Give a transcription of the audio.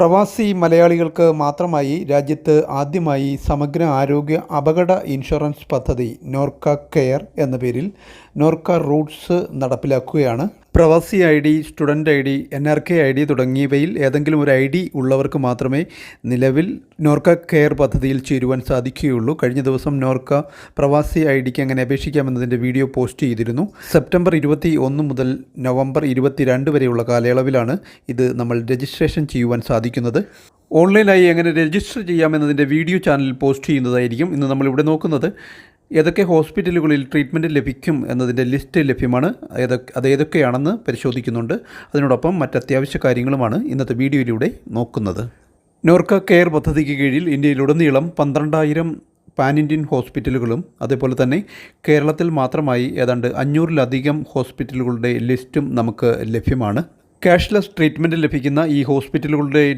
പ്രവാസി മലയാളികൾക്ക് മാത്രമായി രാജ്യത്ത് ആദ്യമായി സമഗ്ര ആരോഗ്യ അപകട ഇൻഷുറൻസ് പദ്ധതി നോർക്ക കെയർ എന്ന പേരിൽ നോർക്ക റൂട്ട്സ് നടപ്പിലാക്കുകയാണ്. പ്രവാസി I D student I D N R K I D തുടങ്ങിയവയിൽ ഏതെങ്കിലും ഒരു ഐ ഡി ഉള്ളവർക്ക് മാത്രമേ നിലവിൽ നോർക്ക കെയർ പദ്ധതിയിൽ ചേരുവാൻ സാധിക്കുകയുള്ളൂ. കഴിഞ്ഞ ദിവസം നോർക്ക പ്രവാസി ഐ ഡിക്ക് എങ്ങനെ അപേക്ഷിക്കാമെന്നതിന്റെ വീഡിയോ പോസ്റ്റ് ചെയ്തിരുന്നു. സെപ്റ്റംബർ ഇരുപത്തി ഒന്ന് മുതൽ നവംബർ ഇരുപത്തിരണ്ട് വരെയുള്ള കാലയളവിലാണ് ഇത് നമ്മൾ രജിസ്ട്രേഷൻ ചെയ്യുവാൻ സാധിക്കുന്നത്. ഓൺലൈനായി എങ്ങനെ രജിസ്റ്റർ ചെയ്യാമെന്നതിന്റെ വീഡിയോ ചാനലിൽ പോസ്റ്റ് ചെയ്യുന്നതായിരിക്കും ഇന്ന് നമ്മളിവിടെ നോക്കുന്നത്. ഏതൊക്കെ ഹോസ്പിറ്റലുകളിൽ ട്രീറ്റ്മെന്റ് ലഭിക്കും എന്നതിന്റെ ലിസ്റ്റ് ലഭ്യമാണ്. ഏതൊക്കെ അത് ഏതൊക്കെയാണെന്ന് പരിശോധിക്കുന്നുണ്ട്. അതിനോടൊപ്പം മറ്റത്യാവശ്യ കാര്യങ്ങളുമാണ് ഇന്നത്തെ വീഡിയോയിലൂടെ നോക്കുന്നത്. നോർക്ക കെയർ പദ്ധതിക്ക് കീഴിൽ ഇന്ത്യയിലുടനീളം പന്ത്രണ്ടായിരം പാൻ ഇന്ത്യൻ ഹോസ്പിറ്റലുകളും അതേപോലെ തന്നെ കേരളത്തിൽ മാത്രമായി ഏതാണ്ട് അഞ്ഞൂറിലധികം ഹോസ്പിറ്റലുകളുടെ ലിസ്റ്റും നമുക്ക് ലഭ്യമാണ്. ക്യാഷ്ലെസ് ട്രീറ്റ്മെന്റ് ലഭിക്കുന്ന ഈ ഹോസ്പിറ്റലുകളുടെ